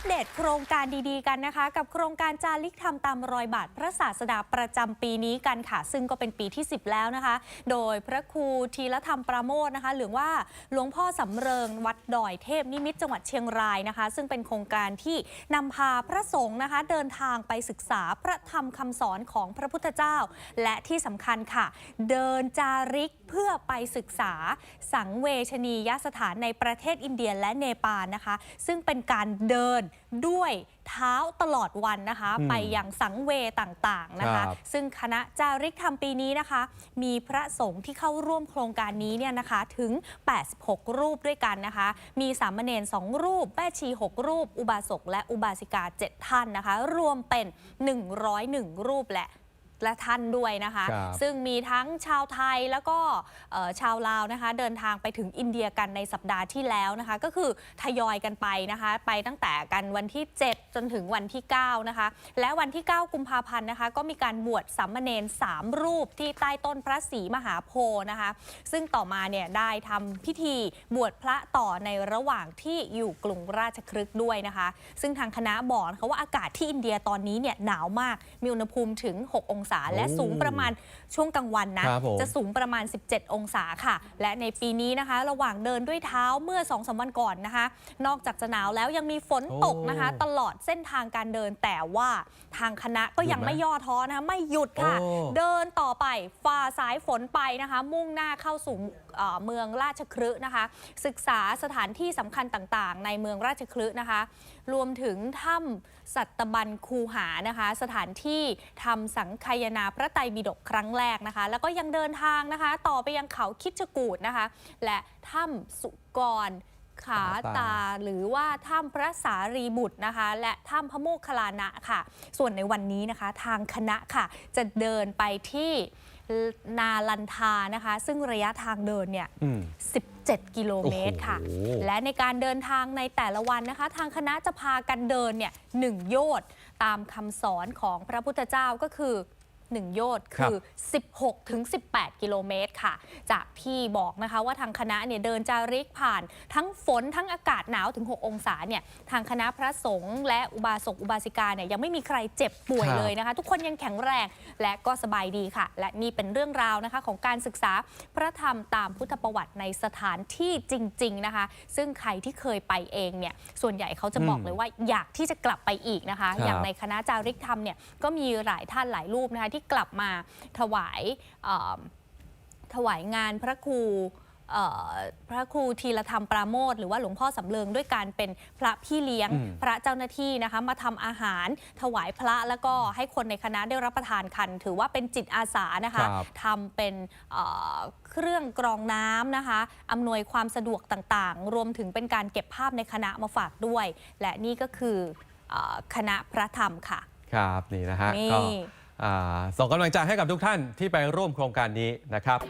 ปเดตโครงการดีๆกันนะคะ กับโครงการจาริกธรรมตามรอยบาทพระศาสดาประจำปีนี้กันค่ะ ซึ่งก็เป็นปีที่ 10 แล้วนะคะ โดยพระครูทีละธรรมประโมทนะคะ หรือว่าหลวงพ่อสำเริงวัดดอยเทพนิมิตจังหวัดเชียงรายนะคะ ซึ่งเป็นโครงการที่นำพาพระสงฆ์นะคะ เดินทางไปศึกษาพระธรรมคำสอนของพระพุทธเจ้า และที่สำคัญค่ะ เดินจาริกเพื่อไปศึกษาสังเวชนียสถานในประเทศอินเดียและเนปาลนะคะ ซึ่งเป็นการเดินด้วยเท้าตลอดวันนะคะอืมไปยังสังเวต่างๆนะคะครับซึ่งคณะจาริกธรรมปีนี้นะคะ มีพระสงฆ์ที่เข้าร่วมโครงการนี้เนี่ยนะคะถึง 86 รูปด้วยกันนะคะ มีสามเณร2 รูป แม่ชี 6 รูป อุบาสกและอุบาสิกา 7 ท่านนะคะ รวมเป็น 101 รูปแหละ และท่านด้วยนะคะ ครับ ซึ่งมีทั้งชาวไทยแล้วก็เอ่อชาวลาวนะคะ เดินทางไปถึงอินเดียกันในสัปดาห์ที่แล้วนะคะ ก็คือทยอยกันไปนะคะ ไปตั้งแต่กันวันที่ 7 จนถึงวันที่ 9 นะคะ และวันที่ 9 กุมภาพันธ์นะคะ ก็มีการบวชสามเณร3 รูปที่ใต้ต้นพระศรีมหาโพธิ์นะคะ ซึ่งต่อมาเนี่ยได้ทำพิธีบวชพระต่อในระหว่างที่อยู่กรุงราชครึกด้วยนะคะ ซึ่งทางคณะบอกนะคะว่าอากาศที่อินเดียตอนนี้เนี่ยหนาวมากมีอุณหภูมิถึง 6 องศาและโอ้สูงประมาณช่วงกลางวันนะครับผมจะสูงประมาณ 17 องศาค่ะ และในปีนี้นะคะ ระหว่างเดินด้วยเท้าเมื่อ2อสวันก่อนนะคะ นอกจากจะหนาวแล้วยังมีฝนตกนะคะโอ้ตลอดเส้นทางการเดินแต่ว่าทางคณะก็ยังหยุดไหมไม่ย่อท้อนะคะไม่หยุดค่ะโอ้เดินต่อไปฝ่าสายฝนไปนะคะ มุ่งหน้าเข้าสู่เอ่อเมืองราชคฤห์นะคะ ศึกษาสถานที่สำคัญต่างๆ ในเมืองราชคฤห์นะคะ รวมถึงถ้ำสัตบันคูหานะคะ สถานที่ทำสังคายนาพระไตรปิฎกครั้งแรกนะคะ แล้วก็ยังเดินทางนะคะ ต่อไปยังเขาคิดจกูดนะคะ และถ้ำสุกรขาตาหรือว่าถ้ำพระสารีบุตรนะคะ และถ้ำพระโมคคัลลานะค่ะ ส่วนในวันนี้นะคะ ทางคณะค่ะ จะเดินไปที่นาลันทานะคะ ซึ่งระยะทางเดินเนี่ยอืม17 กิโลเมตรค่ะโอ้โหและในการเดินทางในแต่ละวันนะคะ ทางคณะจะพากันเดินเนี่ยหนึ่งโยชน์ตามคำสอนของพระพุทธเจ้าก็คือ 1 โยชน์คือ 16 ถึง 18 กิโลเมตรค่ะ จากที่บอกนะคะว่าทางคณะเนี่ยเดินจาริกผ่านทั้งฝนทั้งอากาศหนาวถึง 6 องศาเนี่ยทางคณะพระสงฆ์และอุบาสกอุบาสิกาเนี่ยยังไม่มีใครเจ็บป่วยครับเลยนะคะ ทุกคนยังแข็งแรงและก็สบายดีค่ะ และนี่เป็นเรื่องราวนะคะของการศึกษาพระธรรมตามพุทธประวัติในสถานที่จริง ๆนะคะ ซึ่งใครที่เคยไปเองเนี่ยส่วนใหญ่เขาจะบอกอืมเลยว่าอยากที่จะกลับไปอีกนะคะครับอย่างในคณะจาริกธรรมเนี่ยก็มีหลายท่านหลายรูปนะคะที่กลับมาถวายเอ่อถวายงานพระครูเอ่อพระครูทีละธรรมปราโมทหรือว่าหลวงพ่อสำเริงด้วยการเป็นพระพี่เลี้ยงอืมพระเจ้าหน้าที่นะคะมาทำอาหารถวายพระแล้วก็ให้คนในคณะได้รับประทานกัน ถือว่าเป็นจิตอาสานะคะครับทำเป็นเอ่อเครื่องกรองน้ำนะคะอำนวยความสะดวกต่างๆ รวมถึงเป็นการเก็บภาพในคณะมาฝากด้วย และนี่ก็คือเออคณะพระธรรมค่ะ ครับนี่นะฮะนี่ก็อ่า ส่งกำลังใจให้กับทุกท่านที่ไปร่วมโครงการนี้นะครับ